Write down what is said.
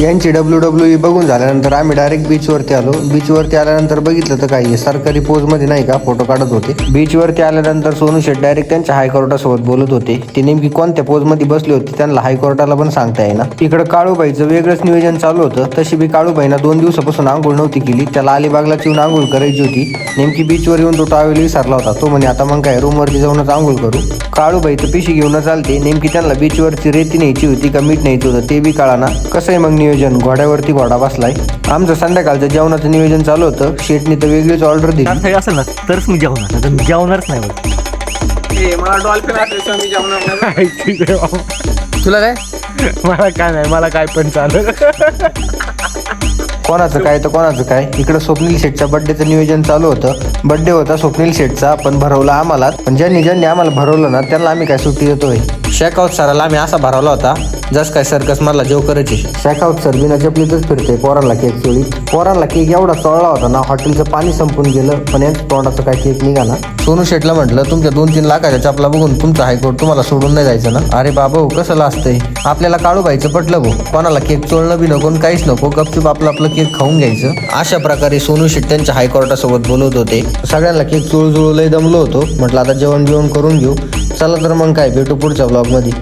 यांची W W E बघून झाल्यानंतर आम्ही डायरेक्ट बीचवरती आलो. बीचवरती आल्यानंतर बघितलं तर काही सरकारी पोजमध्ये नाही का फोटो काढत होते. बीचवरती आल्यानंतर सोनू शेठ डायरेक्ट त्यांच्या हायकोर्टासोबत बोलत होते. ते नेमकी कोणत्या पोजमध्ये बसले होते त्यांना हायकोर्टाला पण सांगता येईना. इकडं काळूबाईचं वेगळंच नियोजन चालू होतं. तशी बी काळूबाईनं दोन दिवसापासून आंघोळ नव्हती केली. त्याला अलिबागला येऊन आंघोळ करायची होती. नेमकी बीचवर येऊन तो टावेल विसरला होता. तो म्हणे आता मग काय रूमवरती जाऊनच आंघोळ करू. काळूबाई तर पिशी घेऊन चालते नेमकी त्यांना बीचवरची रेती न्यायची होती का मीठ न्यायचं होतं ते बी कळाना. कसं आहे मग नियोजन घोड्यावरती घोडा बसलाय. आमचं संध्याकाळचं जेवणाचं नियोजन चालू होतं. शेटनी तर वेगळीच ऑर्डर दिली. काही असेल ना तरच मी जेवणार. नाही तर मी जेवणारच नाही बघ. मला डॉल्फिन आठवतो मी जेवणार नाही. तुला काय? मला काय नाही मला काय पण चालेल. कोणाचं काय तर कोणाचं काय. इकडं स्वप्नील शेठच्या बड्डेचं नियोजन चालू होतं. बड्डे होता स्वप्नील शेठचा पण भरवला आम्हाला. पण ज्यांनी ज्यांनी आम्हाला भरवलं ना त्यांना आम्ही काय सुट्टी देतोय. शेकावत सराला आम्ही असा भरवला होता जस काय सर्कस मधला जो करायची. शेकावत सर बिना चपलीतच फिरतोय पोरांना केक चोळीत पोरांना केक एवढा चोळला होता ना हॉटेलचं पाणी संपून गेलं पण यांचं तोंडाचं काय केक निघाला? सोनू शेठला म्हटलं तुमच्या दोन तीन लाखाच्या चपला बघून तुमचं हायकोर्ट तुम्हाला सोडून नाही जायचं ना? अरे बाबा हो, कसं असतंय आपल्याला काळू व्हायचं पटलं भाऊ. कोणाला केक चोळणं बी नको काहीच नको. गपचूप आपलं आपलं केक खाऊन घ्यायचं. अशा प्रकारे सोनू शेट त्यांच्या हायकोर्टासोबत बोलत होते. सगळ्यांना केक चोळू चोळू लय दमलो होतो. म्हटलं आता जेवण जेवण करून घेऊ. चला तर मग काय भेटू पुढच्या ब्लॉगमध्ये